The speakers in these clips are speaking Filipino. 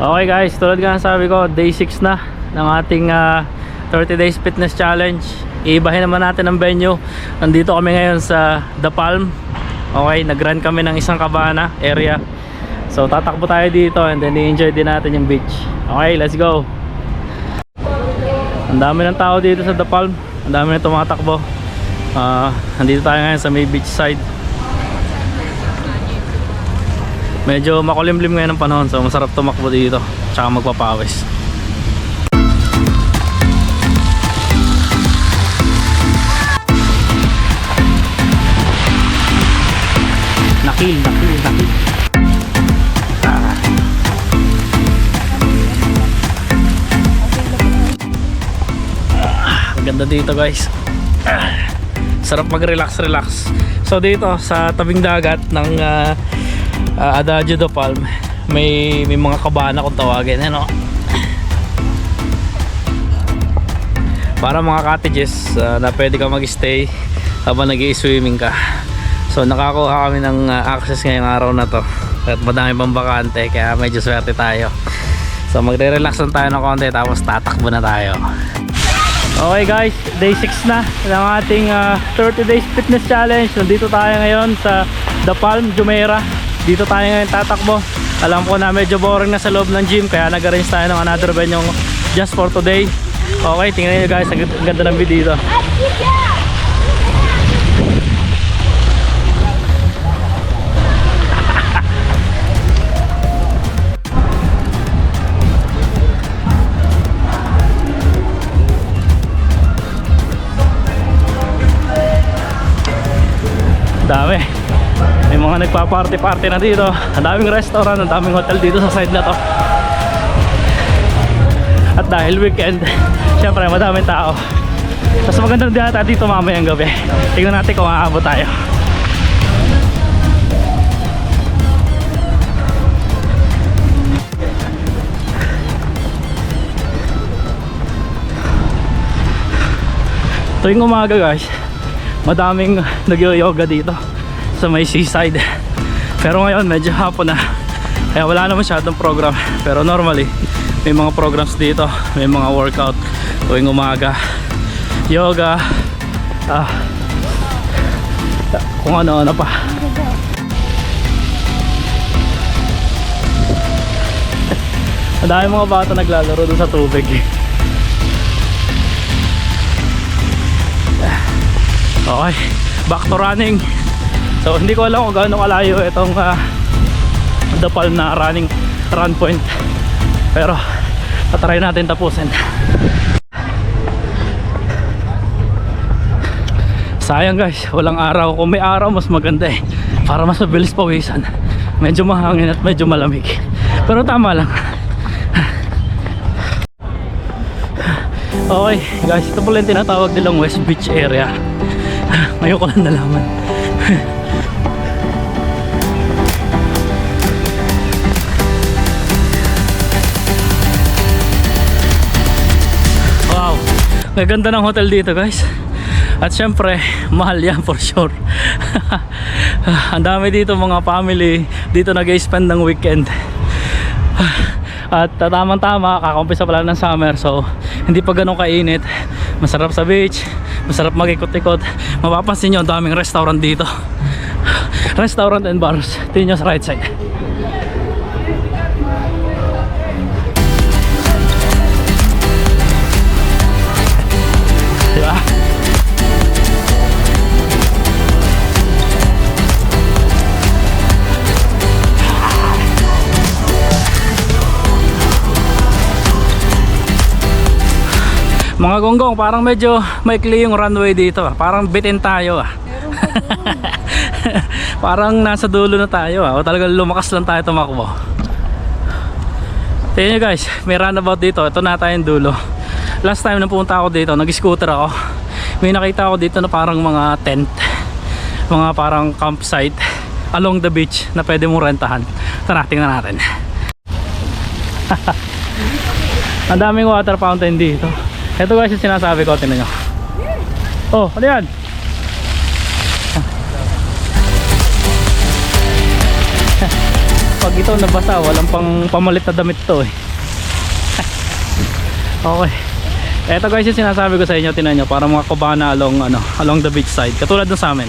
Okay guys, tulad nga ng sabi ko, day 6 na ng ating ah, 30 days fitness challenge. Iibahin naman natin ang venue. Nandito kami ngayon sa The Palm. Okay, nag-run kami ng isang cabana area. So tatakbo tayo dito and then i-enjoy din natin yung beach. Okay, let's go. Ang dami ng tao dito sa The Palm. Ang dami na tumatakbo. Ah, nandito tayo ngayon sa may beach side. Medyo makulimlim ngayon ang panahon so masarap tumakbo dito tsaka magpapawis. Nakil, nakil, nakil. Ah. Ah, ganda dito guys. Ah, sarap mag-relax, relax. So dito sa tabing dagat ng ah, ah, Adagio do Palm, may may mga kabana kung tawagin, ano. Para mga cottages ah, na pwede ka mag-stay habang nag swimming ka. So nakakuha kami ng ah, access ngayong araw na to. At madami pang bakante kaya medyo swerte tayo. So magre-relax lang tayo ng konti tapos tatakbo na tayo. Okay guys, day 6 na ng ating ah, 30 days fitness challenge. Nandito tayo ngayon sa The Palm, Jumeirah. Dito tayo ngayon tatakbo. Alam ko na medyo boring na sa loob ng gym kaya nag-arrange tayo ng another venue just for today. Okay, tingnan nyo guys, ang ganda ng view dito. dami may mga nagpa-party-party na dito. Ang daming restaurant, ang daming hotel dito sa side na to. At dahil weekend syempre madaming tao. Mas maganda din ata dito mamayang gabi. Tingnan natin kung aabot tayo. Tuwing umaga guys madaming nag-yoga dito sa may seaside. Pero ngayon medyo hapon na. Kaya wala na masyadong program. Pero normally may mga programs dito. May mga workout tuwing umaga. Yoga. Ah, kung ano-ano pa. Ang dami mga bata naglalaro doon sa tubig Okay, back to running. So hindi ko alam kung gaano kalayo itong uh, Palm na running run point. Pero tatry natin tapusin. Sayang guys, walang araw. Kung may araw mas maganda eh. Para mas mabilis pawisan. Medyo mahangin at medyo malamig. Pero tama lang. Okay guys, ito pala yung tinatawag nilang West Beach area. Ngayon ko lang nalaman. Ganda ng hotel dito guys. At syempre, mahal yan for sure. Ang dami dito mga family dito nag-spend ng weekend. At uh, tamang-tama, kakampisa pala ng summer so hindi pa ganun kainit. Masarap sa beach, masarap mag-ikot-ikot. Mapapansin nyo, ang daming restaurant dito. Restaurant and bars. Tingnan nyo sa right side. Mga gonggong, parang medyo maikli yung runway dito. Parang bitin tayo ah. parang nasa dulo na tayo ah. O talagang lumakas lang tayo tumakbo. Tingnan nyo guys, may runabout dito. Ito na tayong dulo. Last time na pumunta ako dito, nag-scooter ako. May nakita ako dito na parang mga tent. Mga parang campsite along the beach na pwede mong rentahan. Tara, tingnan natin. Ang daming water fountain dito. Ito guys yung sinasabi ko, tingnan nyo. Oh, ano yan? Pag ito nabasa walang pang pamalit na damit to eh. Okay. Eto guys yung sinasabi ko sa inyo tinan nyo para mga kubana along ano along the beach side katulad ng sa amin.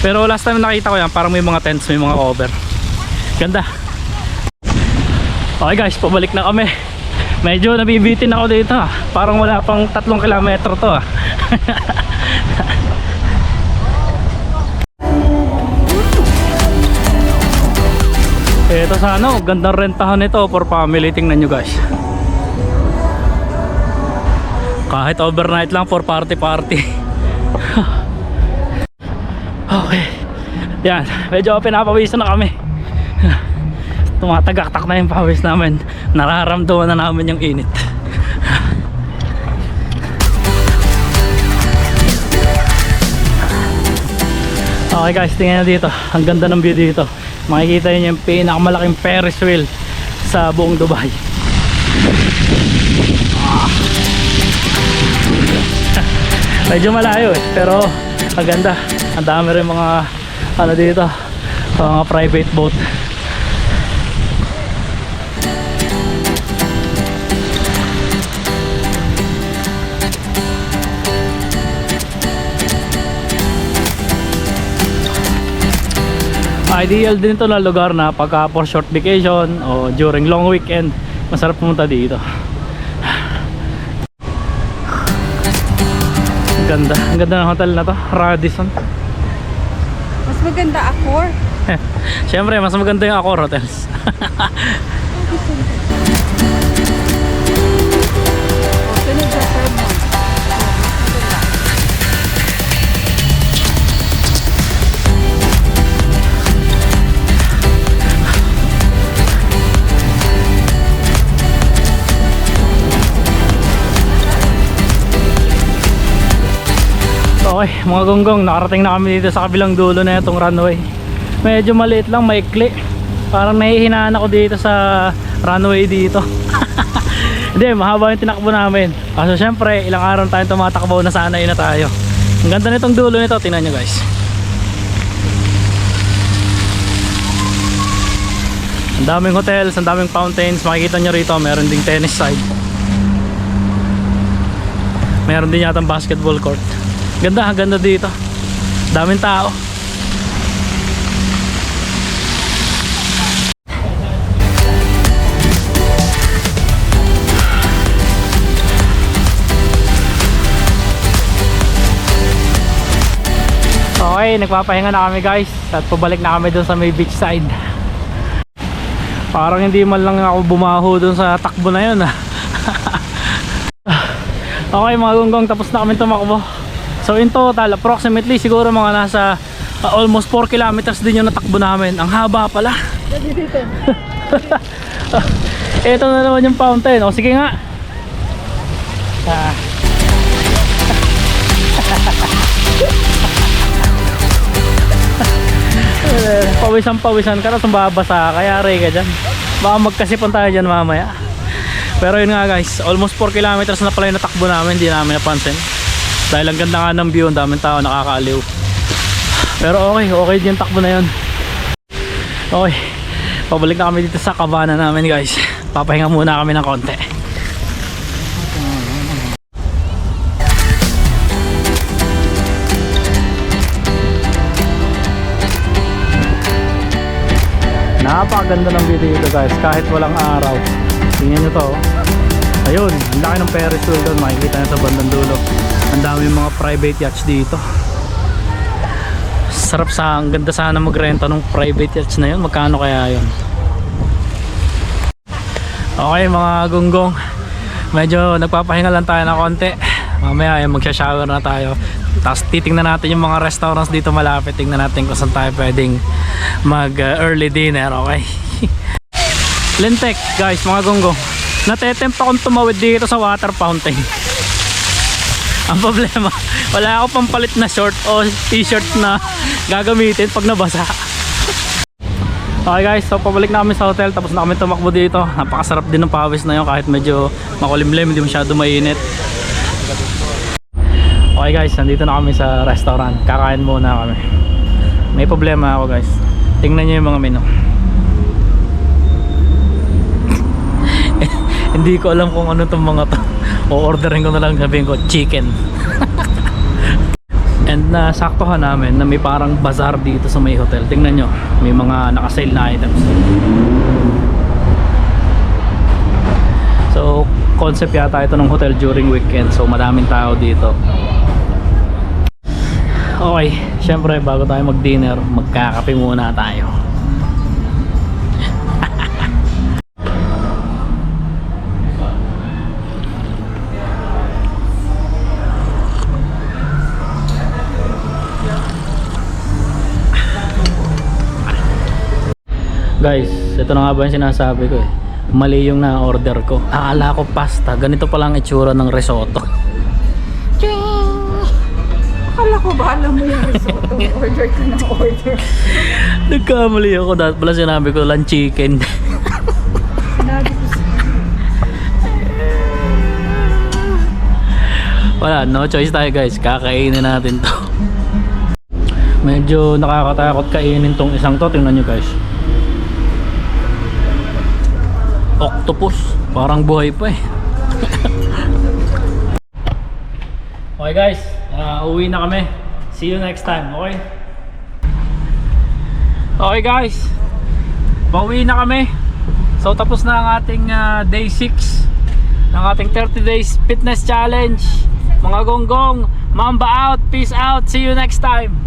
Pero last time nakita ko yan parang may mga tents may mga cover. Ganda. Okay guys pabalik na kami medyo nabibitin ako dito ah. parang wala pang tatlong kilometro to ah Ito sa ano, gandang rentahan nito for family. Tingnan nyo guys. Kahit overnight lang for party party. okay. Yan, medyo pinapawisan na kami. Tumatagaktak na yung pawis namin. Nararamdaman na namin yung init. Okay guys, tingnan nyo dito. Ang ganda ng view dito. Makikita nyo yung pinakamalaking Ferris wheel sa buong Dubai. Ah. Medyo malayo eh, pero ang ganda. Ang dami rin mga ano dito, mga private boat. Ideal din ito na lugar na pagka for short vacation o during long weekend, masarap pumunta dito. Ang ganda, ang ganda ng hotel na to, Radisson. Mas maganda Accor. Siyempre, mas maganda yung Accor Hotels. Okay, mga gonggong, nakarating na kami dito sa kabilang dulo na itong runway. Medyo maliit lang, maikli. Parang nahihinaan ako dito sa runway dito. Hindi, mahaba yung tinakbo namin. Kaso syempre, ilang araw tayong tumatakbo na sana na tayo. Ang ganda nitong dulo nito, tingnan nyo guys. Ang daming hotels, ang daming fountains. Makikita nyo rito, meron ding tennis side. Meron din yata basketball court. Ganda, ganda dito. Daming tao. Okay, nagpapahinga na kami guys at pabalik na kami dun sa may beach side. Parang hindi man lang ako bumaho dun sa takbo na yun ah. Okay mga gunggong tapos na kami tumakbo So in total approximately siguro mga nasa uh, almost 4 kilometers din yung natakbo namin. Ang haba pala. Ito na naman yung fountain. O sige nga. Ah. Pawisan pawisan ka tapos babasa Kaya ray ka dyan. Baka magkasipan tayo dyan mamaya. Pero yun nga guys, almost 4 kilometers na pala yung natakbo namin, hindi namin napansin. Dahil ang ganda nga ng view, ang daming tao nakakaaliw. Pero okay, okay din yung takbo na yun. Okay, pabalik na kami dito sa kabana namin guys. Papahinga muna kami ng konti. Napakaganda ng view dito guys, kahit walang araw. Tingnan nyo to. oh. Ayun, ang laki ng Ferris wheel doon. Makikita nyo sa bandang dulo. Ang dami mga private yachts dito. Sarap sa, ang ganda sana magrenta ng private yachts na yun. Magkano kaya yun? Okay mga gunggong. Medyo nagpapahinga lang tayo na konti. Mamaya ay magsha-shower na tayo. Tapos titingnan natin yung mga restaurants dito malapit. Tingnan natin kung saan tayo pwedeng mag uh, early dinner. Okay? Lentek guys mga gonggong natetempt akong tumawid dito sa water fountain ang problema wala ako pampalit na short o t-shirt na gagamitin pag nabasa. Okay guys so pabalik na kami sa hotel tapos na kami tumakbo dito. Napakasarap din ng pawis na yun kahit medyo makulimlim hindi masyado mainit. Okay guys nandito na kami sa restaurant. Kakain muna kami. May problema ako guys. Tingnan niyo yung mga menu. Hindi ko alam kung ano tong mga to. O orderin ko na lang sabihin ko chicken. And nasaktohan namin na may parang bazaar dito sa may hotel. Tingnan nyo, may mga nakasale na items. So, concept yata ito ng hotel during weekend. So, madaming tao dito. Okay, syempre bago tayo mag-dinner, magkakape muna tayo. Guys, ito na nga ba yung sinasabi ko eh. Mali yung na-order ko. Akala ko pasta. Ganito pala ang itsura ng risotto. Akala ko ba alam mo yung risotto? order ka ng order. Nagkamali ako. Dahil pala sinabi ko lang chicken. Sinabi ko Wala, no choice tayo guys. Kakainin natin to. Medyo nakakatakot kainin tong isang to. Tingnan nyo guys. Octopus. Parang buhay pa eh. okay guys, uh, uwi na kami. See you next time, okay? Okay guys, pauwi na kami. So tapos na ang ating uh, day 6 ng ating 30 days fitness challenge. Mga gonggong, Mamba out, peace out, see you next time.